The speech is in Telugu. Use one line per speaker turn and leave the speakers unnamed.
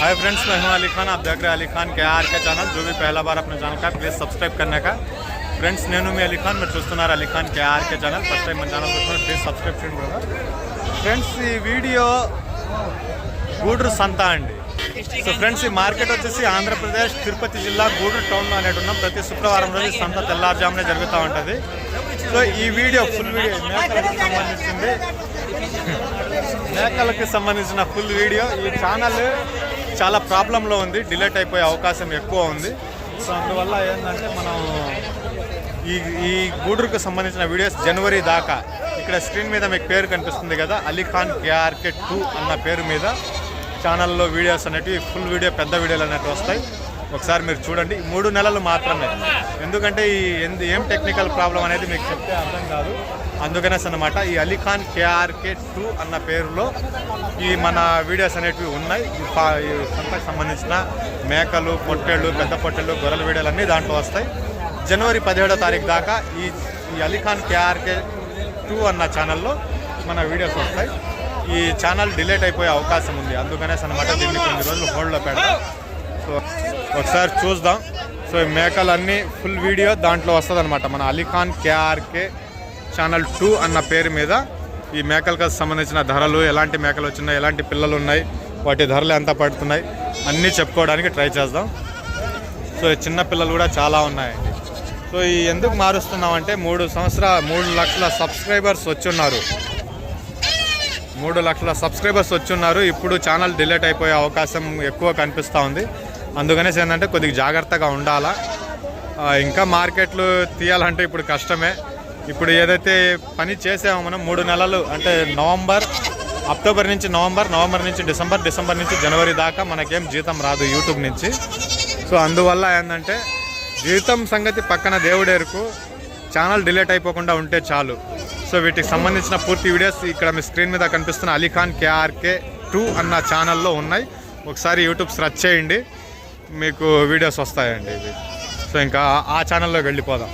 हाय फ्रेंड्स मैं हूं अली खान आप देख रहे हैं अली खान के आर के ఛానల్ जो भी पहला बार अपने ఛానల్ का प्लीज सब्सक्राइब करने का ఫ్రెండ్స్ నేను మీ అలీ ఖాన్ మీరు చూస్తున్నారు Ali Khan K RK channel first time మన ఛానల్ చూస్తున్నారు ప్లీజ్ సబ్స్క్రైబ్ చేయండి brother. ఫ్రెండ్స్ ఈ వీడియో గూడూరు సంత అండి సో ఫ్రెండ్స్ ఈ మార్కెట్ వచ్చేసి ఆంధ్రప్రదేశ్ తిరుపతి జిల్లా గూడూరు టౌన్లో అనేటు ఉన్నాం ప్రతి శుక్రవారం రోజు ఈ సంత తెల్లారుజామునే జరుగుతూ ఉంటుంది సో ఈ వీడియో ఫుల్ వీడియో మేకలకు సంబంధించింది మేకలకి సంబంధించిన ఫుల్ వీడియో ఈ ఛానల్ చాలా ప్రాబ్లంలో ఉంది డిలేట్ అయిపోయే అవకాశం ఎక్కువ ఉంది. సో అందువల్ల ఏంటంటే మనం ఈ ఈ గూడూరుకు సంబంధించిన వీడియోస్ జనవరి దాకా ఇక్కడ స్క్రీన్ మీద మీకు పేరు కనిపిస్తుంది కదా అలీఖాన్ కేఆర్కే టూ అన్న పేరు మీద ఛానల్లో వీడియోస్ అనేటివి ఫుల్ వీడియో పెద్ద వీడియోలు అనేటివి వస్తాయి. ఒకసారి మీరు చూడండి. ఈ మూడు నెలలు మాత్రమే. ఎందుకంటే ఈ ఎందు ఏం టెక్నికల్ ప్రాబ్లం అనేది మీకు చెప్తే అర్థం కాదు. అందుకనేసి అనమాట ఈ అలీఖాన్ కేఆర్కే టూ అన్న పేరులో ఈ మన వీడియోస్ అనేటివి ఉన్నాయి. ఈ సంతకు సంబంధించిన మేకలు పొట్టేళ్ళు పెద్ద పొట్టేళ్ళు గొర్రెల వీడియోలు అన్నీ దాంట్లో వస్తాయి. జనవరి పదిహేడో తారీఖు దాకా ఈ ఈ అలీఖాన్ కేఆర్కే టూ అన్న ఛానల్లో మన వీడియోస్ వస్తాయి. ఈ ఛానల్ డిలేట్ అయిపోయే అవకాశం ఉంది. అందుకనేసి అనమాట దీన్ని కొన్ని రోజులు హోల్డ్లో పెడతాం సో ఒకసారి చూద్దాం. సో ఈ మేకలన్నీ ఫుల్ వీడియో దాంట్లో వస్తుంది అనమాట మన అలీఖాన్ కేఆర్కే ఛానల్ టూ అన్న పేరు మీద ఈ మేకలకు సంబంధించిన ధరలు ఎలాంటి మేకలు వచ్చినాయి ఎలాంటి పిల్లలు ఉన్నాయి వాటి ధరలు ఎంత పడుతున్నాయి అన్నీ చెప్పుకోవడానికి ట్రై చేద్దాం. సో చిన్నపిల్లలు చిన్న పిల్లలు కూడా చాలా ఉన్నాయండి సో ఈ ఎందుకు మారుస్తున్నామంటే మూడు సంవత్సరాల మూడు లక్షల సబ్స్క్రైబర్స్ వచ్చున్నారు. మూడు లక్షల సబ్స్క్రైబర్స్ వచ్చున్నారు. ఇప్పుడు ఛానల్ డిలేట్ అయిపోయే అవకాశం ఎక్కువ కనిపిస్తూ ఉంది. అందుకనేసి ఏంటంటే కొద్దిగా జాగ్రత్తగా ఉండాలా. ఇంకా మార్కెట్లు తీయాలంటే ఇప్పుడు కష్టమే. ఇప్పుడు ఏదైతే పని చేసామో మనం మూడు నెలలు అంటే నవంబర్ అక్టోబర్ నుంచి నవంబర్ నవంబర్ నుంచి డిసెంబర్ డిసెంబర్ నుంచి జనవరి దాకా మనకేం జీతం రాదు యూట్యూబ్ నుంచి. సో అందువల్ల ఏంటంటే జీతం సంగతి పక్కన దేవుడేరుకు ఛానల్ డిలేట్ అయిపోకుండా ఉంటే చాలు. సో వీటికి సంబంధించిన పూర్తి వీడియోస్ ఇక్కడ మీ స్క్రీన్ మీద కనిపిస్తున్న అలీఖాన్ కేఆర్కే టూ అన్న ఛానల్లో ఉన్నాయి. ఒకసారి యూట్యూబ్ సెర్చ్ చేయండి. మీకు వీడియోస్ వస్తాయండి ఇవి. సో ఇంకా ఆ ఛానల్లోకి వెళ్ళిపోదాం.